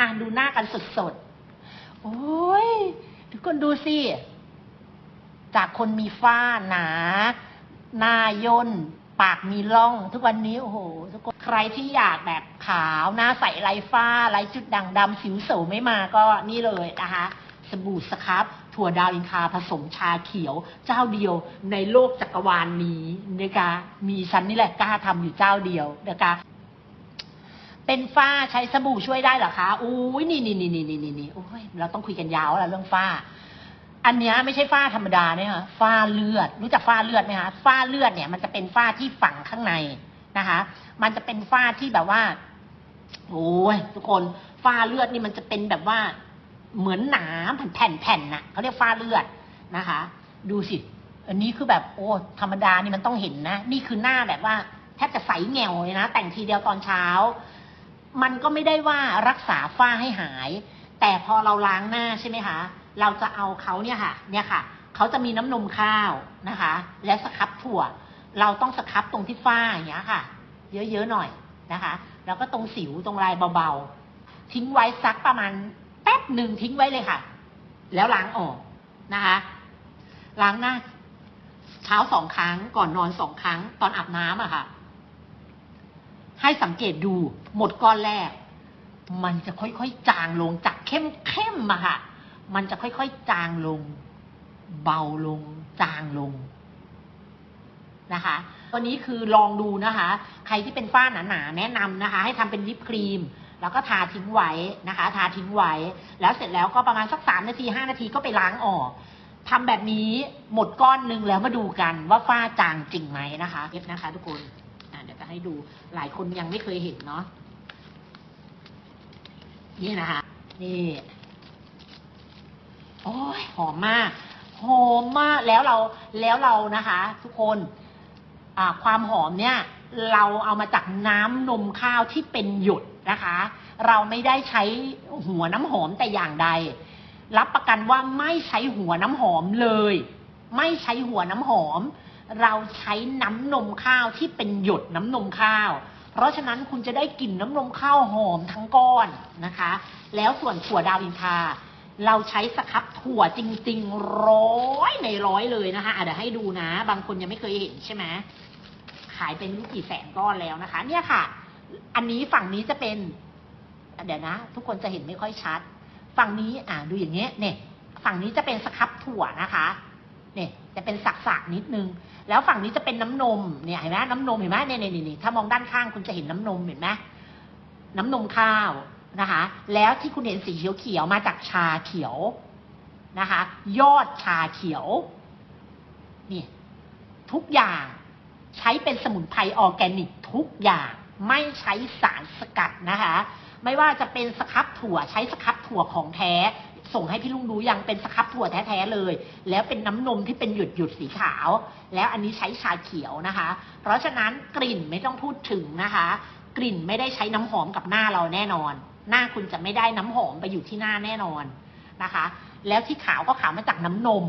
อะดูหน้ากันสดๆ โอ้ยทุกคนดูสิ จากคนมีฝ้าหนา หน้าย่น ปากมีร่อง ทุกวันนี้ โอ้โห ทุกคนใครที่อยากแบบขาวหน้าใสไรฝ้าไรจุดด่างดำสิวเสวไม่มาก็นี่เลยนะคะสบู่สครับ ถั่วดาวอินคาผสมชาเขียว เจ้าเดียวในโลกจักรวาลนี้นะคะมีฉันนี่แหละกล้าทำอยู่เจ้าเดียวนะคะ เป็นฝ้าใช้สบู่ช่วยได้เหรอคะอุ้ยนี่นี่นี่นี่นี่นี่นี่โอ้ยเราต้องคุยกันยาวแล้วเรื่องฝ้า อันเนี้ยไม่ใช่ฝ้าธรรมดาเนี่ยค่ะฝ้าเลือด รู้จักฝ้าเลือดไหมคะฝ้าเลือดเนี่ย มันจะเป็นฝ้าที่ฝังข้างในนะคะ มันจะเป็นฝ้าที่แบบว่าโอ้ยทุกคนฝ้าเลือดนี่มันจะเป็นแบบว่าเหมือนหนาแผ่นๆน่ะเขาเรียกฝ้าเลือดนะคะ ดูสิ อันนี้คือแบบโอ้ธรรมดานี่มันต้องเห็นนะ นี่คือหน้าแบบว่าแทบจะใสแงวเลยนะ แต่งทีเดียวตอนเช้า มันก็ไม่ได้ว่ารักษาฝ้าให้หาย แต่พอเราล้างหน้าใช่ไหมคะ เราจะเอาเขาเนี่ยค่ะ เนี่ยค่ะ เขาจะมีน้ำนมข้าวนะคะ และสครับถั่ว เราต้องสครับตรงที่ฝ้าอย่างเงี้ยค่ะ เยอะๆหน่อยนะคะ แล้วก็ตรงสิวตรงลายเบาๆ ทิ้งไว้สักประมาณแป๊บหนึ่งทิ้งไว้เลยค่ะ แล้วล้างออกนะคะ ล้างหน้าเช้าสองครั้งก่อนนอนสองครั้งตอนอาบน้ำอะค่ะ ให้สังเกตดูหมดก้อนแรก มันจะค่อยๆจางลงจากเข้มเข้มๆอะค่ะ มันจะค่อยๆจางลง เบาลง จางลงนะคะตัวนี้คือลองดูนะคะ ใครที่เป็นฝ้าหนาๆแนะนำนะคะ ให้ทำเป็นวิปครีม แล้วก็ทาทิ้งไว้นะคะ ทาทิ้งไว้ แล้วเสร็จแล้วก็ประมาณสักสามนาทีห้านาทีก็ไปล้างออกทำแบบนี้หมดก้อนนึงแล้วมาดูกันว่าฝ้าจางจริงไหมนะคะเอฟนะคะ ทุกคน เดี๋ยวจะให้ดูหลายคนยังไม่เคยเห็นเนาะนี่นะคะ นี่โอ้ยหอมมากหอมมากแล้วเราแล้วเรานะคะ ทุกคนอ่าความหอมเนี่ย เราเอามาจากน้ำนมข้าวที่เป็นหยดนะคะ เราไม่ได้ใช้หัวน้ำหอมแต่อย่างใด รับประกันว่าไม่ใช้หัวน้ำหอมเลย ไม่ใช้หัวน้ำหอม เราใช้น้ำนมข้าวที่เป็นหยดน้ำนมข้าว เพราะฉะนั้นคุณจะได้กลิ่นน้ำนมข้าวหอมทั้งก้อนนะคะ แล้วส่วนถั่วดาวอินทา เราใช้สครับถั่วจริงๆร้อยในร้อยเลยนะคะอะเดี๋ยวให้ดูนะ บางคนยังไม่เคยเห็นใช่ไหมขายเป็นรู้กี่แสนก้อนแล้วนะคะ เนี่ยค่ะ อันนี้ฝั่งนี้จะเป็น เดี๋ยวนะ ทุกคนจะเห็นไม่ค่อยชัด ฝั่งนี้อ่าดูอย่างเงี้ยเนี่ย ฝั่งนี้จะเป็นสครับถั่วนะคะ เนี่ย จะเป็นสักๆนิดนึง แล้วฝั่งนี้จะเป็นน้ำนมเนี่ยเห็นไหมน้ำนมเห็นไหมเนี่ยเนี่ยเนี่ยถ้ามองด้านข้างคุณจะเห็นน้ำนมเห็นไหมน้ำนมข้าวนะคะ แล้วที่คุณเห็นสีเขียวๆมาจากชาเขียวนะคะ ยอดชาเขียวนี่ทุกอย่างใช้เป็นสมุนไพรออร์แกนิกทุกอย่างไม่ใช้สารสกัดนะคะ ไม่ว่าจะเป็นสครับถั่วใช้สครับถั่วของแท้ ส่งให้พี่ลุงดูยังเป็นสครับถั่วแท้ๆเลย แล้วเป็นน้ำนมที่เป็นหยุดหยุดสีขาว แล้วอันนี้ใช้ชาเขียวนะคะ เพราะฉะนั้นกลิ่นไม่ต้องพูดถึงนะคะ กลิ่นไม่ได้ใช้น้ำหอมกับหน้าเราแน่นอน หน้าคุณจะไม่ได้น้ำหอมไปอยู่ที่หน้าแน่นอนนะคะ แล้วที่ขาวก็ขาวมาจากน้ำนม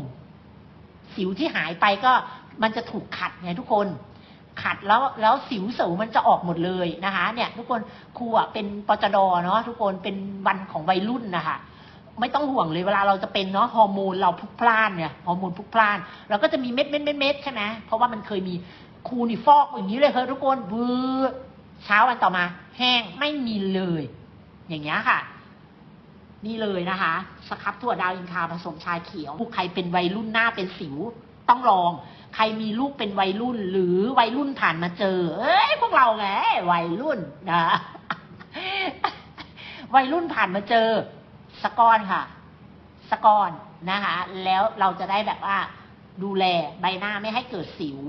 สิวที่หายไปก็มันจะถูกขัดไงทุกคนขัดแล้วแล้วสิวเสวมันจะออกหมดเลยนะคะ เนี่ย ทุกคนครูอะเป็นปจดเนาะทุกคนเป็นวันของวัยรุ่นนะคะ ไม่ต้องห่วงเลยเวลาเราจะเป็นเนาะฮอร์โมนเราพลุกพล่านเนี่ยฮอร์โมนพลุกพล่านเราก็จะมีเม็ดเม็ดเม็ดเม็ดใช่ไหมเพราะว่ามันเคยมีครูนี่ฟอกอย่างนี้เลยเฮ้ยทุกคนบือเช้าวันต่อมา แห้งไม่มีเลย อย่างเงี้ยค่ะ นี่เลยนะคะสครับถั่วดาวอินคาผสมชาเขียวผู้ใครเป็นวัยรุ่นหน้าเป็นสิวต้องลอง ใครมีลูกเป็นวัยรุ่น หรือวัยรุ่นผ่านมาเจอ เอ้ยพวกเราไงวัยรุ่นนะวัยรุ่นผ่านมาเจอ สกอนค่ะ สกอนนะคะ แล้วเราจะได้แบบว่าดูแลใบหน้าไม่ให้เกิดสิว